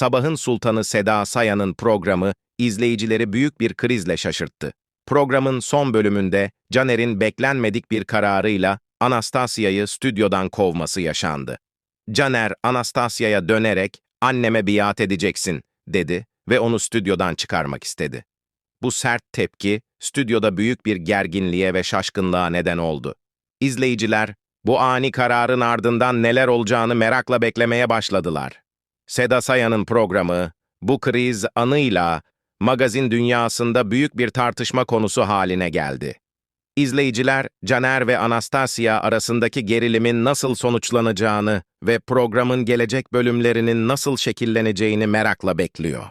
Sabahın Sultanı Seda Sayan'ın programı izleyicileri büyük bir krizle şaşırttı. Programın son bölümünde Caner'in beklenmedik bir kararıyla Anastasia'yı stüdyodan kovması yaşandı. Caner, Anastasia'ya dönerek anneme biat edeceksin dedi ve onu stüdyodan çıkarmak istedi. Bu sert tepki stüdyoda büyük bir gerginliğe ve şaşkınlığa neden oldu. İzleyiciler bu ani kararın ardından neler olacağını merakla beklemeye başladılar. Seda Sayan'ın programı bu kriz anıyla magazin dünyasında büyük bir tartışma konusu haline geldi. İzleyiciler Caner ve Anastasia arasındaki gerilimin nasıl sonuçlanacağını ve programın gelecek bölümlerinin nasıl şekilleneceğini merakla bekliyor.